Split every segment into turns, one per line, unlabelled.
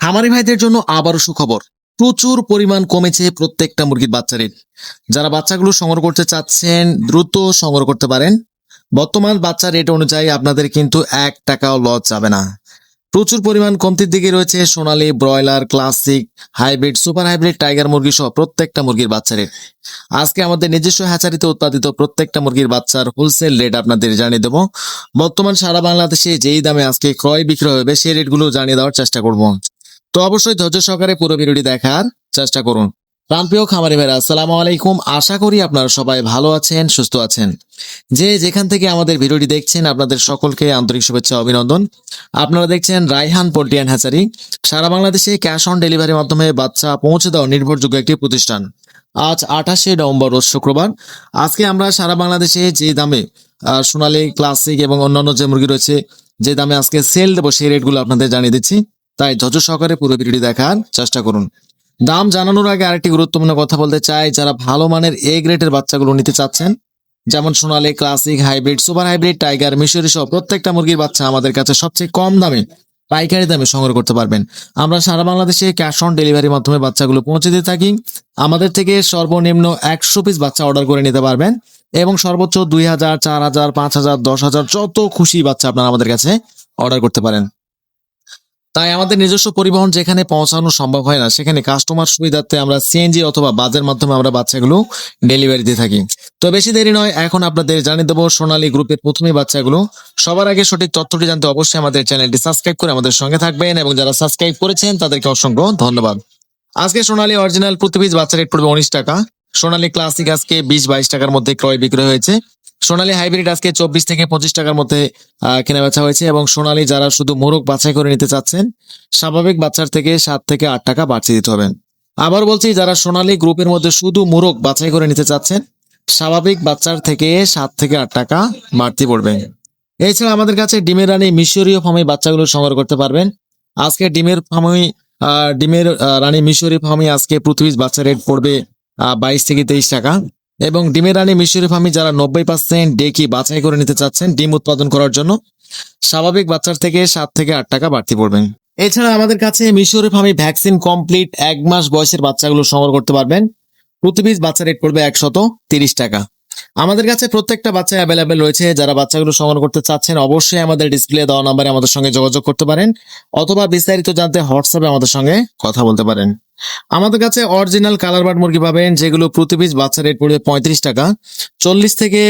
খামারি ভাইদের জন্য আবারও সুখবর। প্রচুর পরিমাণ কমেছে প্রত্যেকটা মুরগির বাচ্চা রেট যারা বাচ্চাগুলো সংগ্রহ করতে চাচ্ছেন, দ্রুত সংগ্রহ করতে পারেন। বর্তমান বাচ্চা রেট অনুযায়ী আপনাদের কিন্তু এক টাকাও লস যাবে না। প্রচুর পরিমাণ কমতির দিকে রয়েছে Sonali, broiler, classic, hybrid, super hybrid, tiger মুরগি সহ প্রত্যেকটা মুরগির বাচ্চা রেট আজকে আমাদের নিজস্ব হ্যাচারিতে উৎপাদিত প্রত্যেকটা মুরগির বাচ্চার হোলসেল রেট আপনাদের জানিয়ে দেবো। বর্তমান সারা বাংলাদেশে যেই দামে আজকে ক্রয় বিক্রয় হবে, সেই রেটগুলো জানিয়ে দেওয়ার চেষ্টা করব। তো অবশ্যই ধৈর্য সহকারে পুরো ভিডিওটি দেখার চেষ্টা করুন। প্রাণপ্রিয় খামারি ভাইরা, আসসালামু আলাইকুম। আশা করি আপনারা সবাই ভালো আছেন, সুস্থ আছেন। যে যেখান থেকে আমাদের ভিডিওটি দেখছেন, আপনাদের সকলকে আন্তরিক শুভেচ্ছা, অভিনন্দন। আপনারা দেখছেন রাইহান পোল্ট্রিয়ান হ্যাচারি। সারা বাংলাদেশে ক্যাশ অন ডেলিভারির মাধ্যমে বাচ্চা পৌঁছে দেওয়া নির্ভরযোগ্য একটি প্রতিষ্ঠান। আজ আঠাশে নভেম্বর, রোজ শুক্রবার। আজকে আমরা সারা বাংলাদেশে যে দামে সোনালী, ক্লাসিক এবং অন্যান্য যে মুরগি রয়েছে, যে দামে আজকে সেল দেবো, সেই রেটগুলো আপনাদের জানিয়ে দিচ্ছি। তাই ধৈর্য সহকারে পুরো ভিডিওটি দেখার চেষ্টা করুন। দাম জানানোর আগে আরেকটি গুরুত্বপূর্ণ কথা বলতে চাই, যারা ভালো মানের এ গ্রেডের বাচ্চাগুলো নিতে চাচ্ছেন, যেমন Sonali classic hybrid super hybrid tiger মিশরি সহ প্রত্যেকটা মুরগির বাচ্চা আমাদের কাছে সবচেয়ে কম দামে, পাইকারি দামে সংগ্রহ করতে পারবেন। আমরা সারা বাংলাদেশে ক্যাশ অন ডেলিভারির মাধ্যমে বাচ্চাগুলো পৌঁছে দিয়ে থাকি। আমাদের থেকে সর্বনিম্ন একশো পিস বাচ্চা অর্ডার করে নিতে পারবেন এবং সর্বোচ্চ দুই হাজার, চার হাজার, পাঁচ হাজার, দশ হাজার যত খুশি বাচ্চা আপনারা আমাদের কাছে অর্ডার করতে পারেন। তাই আমাদের নিজস্ব পরিবহন যেখানে পৌঁছানো সম্ভব হয় না, সেখানে কাস্টমার সুবিধার্থে আমরা সিএনজি অথবা বাসের মাধ্যমে আমরা বাচ্চাগুলো ডেলিভারি দিয়ে থাকি। তো বেশি দেরি নয়, এখন আপনাদের জানিয়ে দেবো সোনালী গ্রুপের প্রথমেই বাচ্চাগুলো। সবার আগে সঠিক তথ্যটি জানতে অবশ্যই আমাদের চ্যানেলটি সাবস্ক্রাইব করে আমাদের সঙ্গে থাকবেন এবং যারা সাবস্ক্রাইব করেছেন তাদেরকে অসংখ্য ধন্যবাদ। আজকে সোনালী অরিজিনাল প্রতি পিস বাচ্চা রেট পড়বে উনিশ টাকা। সোনালী ক্লাসিক আজকে বিশ বাইশ টাকার মধ্যে ক্রয় বিক্রয় হয়েছে। সোনালী হাইব্রিড আজকে চব্বিশ থেকে পঁচিশ টাকার মধ্যে কেনা বেচা হয়েছে এবং সোনালী যারা শুধু মোরগ বাছাই করে নিতে চাচ্ছেন, স্বাভাবিক বাচ্চার থেকে সাত থেকে আট টাকা বাড়তি দিতে হবে। আবার বলছি, যারা সোনালী গ্রুপের মধ্যে শুধু মোরগ বাছাই করে নিতে চাচ্ছেন, স্বাভাবিক বাচ্চার থেকে সাত থেকে আট টাকা বাড়তি পড়বে। এছাড়া আমাদের কাছে ডিমের রানী মিশরীয় ফার্মে বাচ্চাগুলো সংগ্রহ করতে পারবেন। আজকে ডিমের ফার্মে ডিমের রানী মিশরি ফার্মে আজকে পৃথিবীর বাচ্চা রেট পড়বে বাইশ থেকে তেইশ টাকা। এবং ডিমের রানী মিশরি ফার্মে যারা নব্বই পার্সেন্ট ডেকি বাছাই করে নিতে চাচ্ছেন, ডিম উৎপাদন করার জন্য স্বাভাবিক বাচ্চার থেকে সাত থেকে আট টাকা বাড়তি পড়বেন এছাড়া আমাদের কাছে মিশরি ফার্মি ভ্যাকসিন কমপ্লিট এক মাস বয়সের বাচ্চাগুলো সংগ্রহ করতে পারবেন। প্রতি পিস বাচ্চা রেট পড়বে একশত তিরিশ টাকা। আমাদের কাছে প্রত্যেকটা বাচ্চা অ্যাভেলেবেল রয়েছে। যারা বাচ্চাগুলো সংগ্রহ করতে চাচ্ছেন, অবশ্যই আমাদের ডিসপ্লে দেওয়া নাম্বারে আমাদের সঙ্গে যোগাযোগ করতে পারেন, অথবা বিস্তারিত জানতে হোয়াটসঅ্যাপে আমাদের সঙ্গে কথা বলতে পারেন। আমাদের কাছে অরিজিনাল কালার বার্ড মুরগি পাবেন, যেগুলো প্রতি পিস বাচ্চা রেট পড়বে পঁয়ত্রিশ টাকা। চল্লিশ থেকে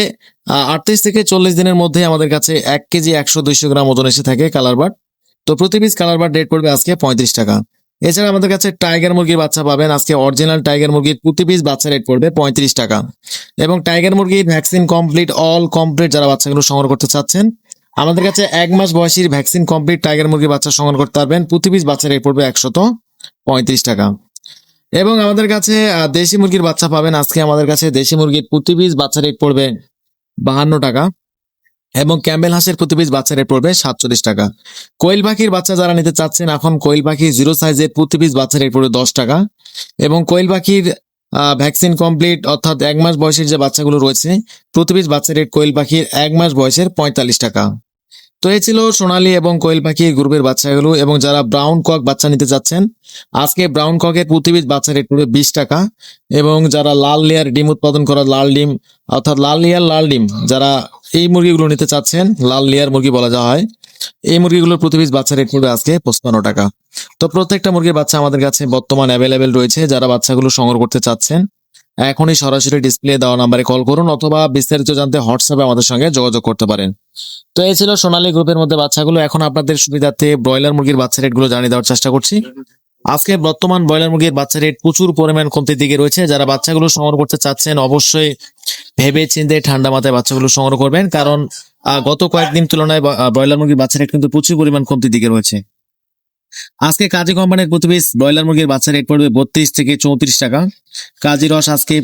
আটত্রিশ থেকে চল্লিশ দিনের মধ্যে আমাদের কাছে এক কেজি একশো দুইশো গ্রাম ওজন এসে থাকে কালার বার্ড তো প্রতি পিস কালার বার্ড রেট পড়বে আজকে পঁয়ত্রিশ টাকা। এছাড়া আমাদের কাছে টাইগার মুরগির বাচ্চা পাবেন, আজকে অরিজিনাল টাইগার মুরগির প্রতি পিস বাচ্চা রেট পড়বে পঁয়ত্রিশ টাকা। এবং টাইগার মুরগির ভ্যাকসিন কমপ্লিট অল কমপ্লিট যারা বাচ্চাগুলো সংগ্রহ করতে চাচ্ছেন, আমাদের কাছে এক মাস বয়সীর ভ্যাকসিন কমপ্লিট টাইগার মুরগির বাচ্চা সংগ্রহ করতে পারবেন, প্রতি পিস বাচ্চা রেট পড়বে একশত। পঁয়ত্রিশ টাকা। এবং আমাদের কাছে দেশি মুরগির বাচ্চা পাবেন। আজকে আমাদের কাছে দেশি মুরগির প্রতি পিস বাচ্চা রেট পড়বে বাহান্ন টাকা এবং ক্যাম্বেল হাঁসের প্রতি পিস বাচ্চা রেট পড়বে সাতচল্লিশ টাকা। কোয়েল পাখির বাচ্চা যারা নিতে চাচ্ছেন, এখন কোয়েল পাখি জিরো সাইজের প্রতি পিস বাচ্চা রেট পড়বে দশ টাকা এবং কোয়েল পাখির ভ্যাকসিন কমপ্লিট অর্থাৎ এক মাস বয়সের যে বাচ্চাগুলো রয়েছে, প্রতি পিস বাচ্চা রেট কোয়েল পাখির এক মাস বয়সের পঁয়তাল্লিশ টাকা। তো এই ছিল সোনালী এবং কোয়েল পাখির গ্রুপের বাচ্চাগুলো এবং যারা ব্রাউন কক বাচ্চা নিতে চাচ্ছেন আজকে ব্রাউন ককের প্রতি পিস বাচ্চা রেট পড়বে বিশ টাকা এবং যারা লাল লেয়ার ডিম উৎপাদন করা লাল ডিম, অর্থাৎ লাল লেয়ার লাল ডিম, যারা এই মুরগিগুলো নিতে চাচ্ছেন, লাল লেয়ার মুরগি বলা যা হয় এই মুরগিগুলোর প্রতি পিস বাচ্চা রেট পড়বে আজকে পঁচপান্ন টাকা। তো প্রত্যেকটা মুরগির বাচ্চা আমাদের কাছে বর্তমান অ্যাভেলেবেল রয়েছে, যারা বাচ্চাগুলো সংগ্রহ করতে চাচ্ছেন। এখনই সরাসরি ডিসপ্লে দেওয়া নাম্বারে কল করুন অথবা বিস্তারিত জানতে হোয়াটসঅ্যাপে আমাদের সঙ্গে যোগাযোগ করতে পারেন। তো এই ছিল সোনালী গ্রুপের মধ্যে বাচ্চাগুলো। এখন আপনাদের সুবিধার্থে ব্রয়লার মুরগির বাচ্চা রেটগুলো জানিয়ে দেওয়ার চেষ্টা করছি। আজকে বর্তমান ব্রয়লার মুরগির বাচ্চা রেট প্রচুর পরিমাণ কমতির দিকে রয়েছে। যারা বাচ্চাগুলো সংগ্রহ করতে চাচ্ছেন, অবশ্যই ভেবে চিন্তে ঠান্ডা মাথায় বাচ্চাগুলো সংগ্রহ করবেন। কারণ গত কয়েকদিন তুলনায় ব্রয়লার মুরগির বাচ্চা রেট কিন্তু প্রচুর পরিমাণ কমতির দিকে রয়েছে। আজকে কাজী কোম্পানির প্রতি পিস ব্রয়লার মুরগির বাচ্চা রেট পড়বে বত্রিশ থেকে চৌত্রিশ টাকা। কাজী রস আজকে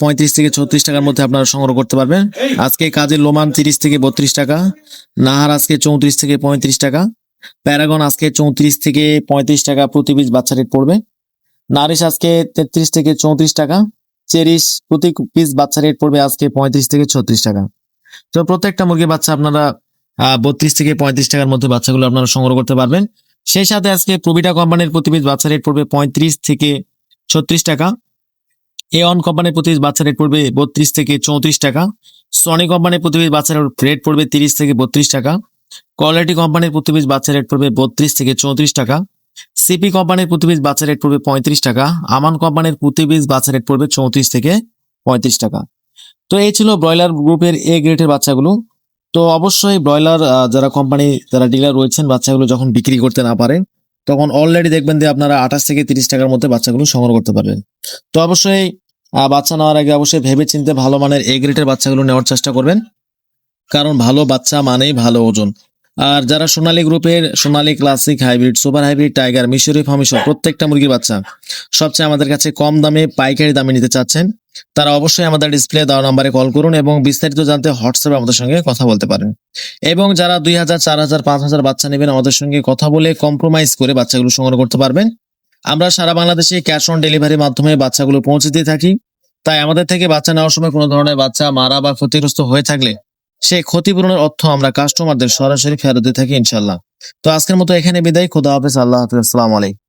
পঁয়ত্রিশ থেকে ছত্রিশ টাকার মধ্যে আপনারা সংগ্রহ করতে পারবেন। আজকে কাজের লোমান তিরিশ থেকে বত্রিশ টাকা, নাহার আজকে চৌত্রিশ থেকে পঁয়ত্রিশ টাকা, প্যারাগন আজকে চৌত্রিশ থেকে পঁয়ত্রিশ টাকা প্রতি পিস বাচ্চা রেট পড়বে। নারিশ আজকে তেত্রিশ থেকে চৌত্রিশ টাকা, চেরিশ প্রতি পিস বাচ্চা রেট পড়বে আজকে পঁয়ত্রিশ থেকে ছত্রিশ টাকা। তো প্রত্যেকটা মুরগির বাচ্চা আপনারা বত্রিশ থেকে পঁয়ত্রিশ টাকার মধ্যে বাচ্চাগুলো আপনারা সংগ্রহ করতে পারবেন। সেই সাথে আজকে প্রবিটা কোম্পানির প্রতি পিস বাচ্চা রেট পড়বে পঁয়ত্রিশ থেকে ছত্রিশ টাকা। এ অন কোম্পানির প্রতি পিস বাচ্চা রেট পড়বে বত্রিশ থেকে চৌত্রিশ টাকা। সনি কোম্পানির প্রতি পিস বাচ্চা রেট পড়বে তিরিশ থেকে বত্রিশ টাকা। কোয়ালিটি কোম্পানির প্রতি পিস বাচ্চা রেট পড়বে বত্রিশ থেকে চৌত্রিশ টাকা। সিপি কোম্পানির প্রতি পিস বাচ্চা রেট পড়বে পঁয়ত্রিশ টাকা। আমান কোম্পানির প্রতি পিস বাচ্চা রেট পড়বে চৌত্রিশ থেকে পঁয়ত্রিশ টাকা। তো এই ছিল ব্রয়লার গ্রুপের এ গ্রেডের বাচ্চাগুলো। তো অবশ্যই ব্রয়লার যারা কোম্পানি যারা ডিলার রয়েছেন, বাচ্চাগুলো যখন বিক্রি করতে না পারেন, তখন অলরেডি দেখবেন যে আপনারা আঠাশ থেকে তিরিশ টাকার মধ্যে বাচ্চাগুলো সংগ্রহ করতে পারবেন। তো অবশ্যই বাচ্চা নেওয়ার আগে অবশ্যই ভেবে চিনতে ভালো মানের এ গ্রেডের বাচ্চাগুলো নেওয়ার চেষ্টা করবেন। কারণ ভালো বাচ্চা মানেই ভালো ওজন। আর যারা সোনালী গ্রুপের Sonali classic hybrid, super hybrid, tiger, মিশরি ফার্মিশন প্রত্যেকটা মুরগির বাচ্চা সবচেয়ে আমাদের কাছে কম দামে, পাইকারি দামে নিতে চাচ্ছেন, তারা অবশ্যই আমাদের ডিসপ্লে দেওয়া নাম্বারে কল করুন এবং বিস্তারিত জানতে হোয়াটসঅ্যাপে আমাদের সঙ্গে কথা বলতে পারেন। এবং যারা দুই হাজার, চার হাজার, পাঁচ হাজার বাচ্চা নেবেন, আমাদের সঙ্গে কথা বলে কম্প্রোমাইজ করে বাচ্চাগুলো সংগ্রহ করতে পারবেন। আমরা সারা বাংলাদেশে ক্যাশ অন ডেলিভারির মাধ্যমে বাচ্চাগুলো পৌঁছে দিয়ে থাকি। তাই আমাদের থেকে বাচ্চা নেওয়ার সময় কোনো ধরনের বাচ্চা মারা বা ক্ষতিগ্রস্ত হয়ে থাকলে সেই ক্ষতিপূরণের অর্থ আমরা কাস্টমারদের সরাসরি ফেরত দিয়ে থাকি ইনশাল্লাহ তো আজকের মতো এখানে বিদায়। খোদা হাফেজ। আল্লাহ হাফিজ। আসসালাম আলাইকুম।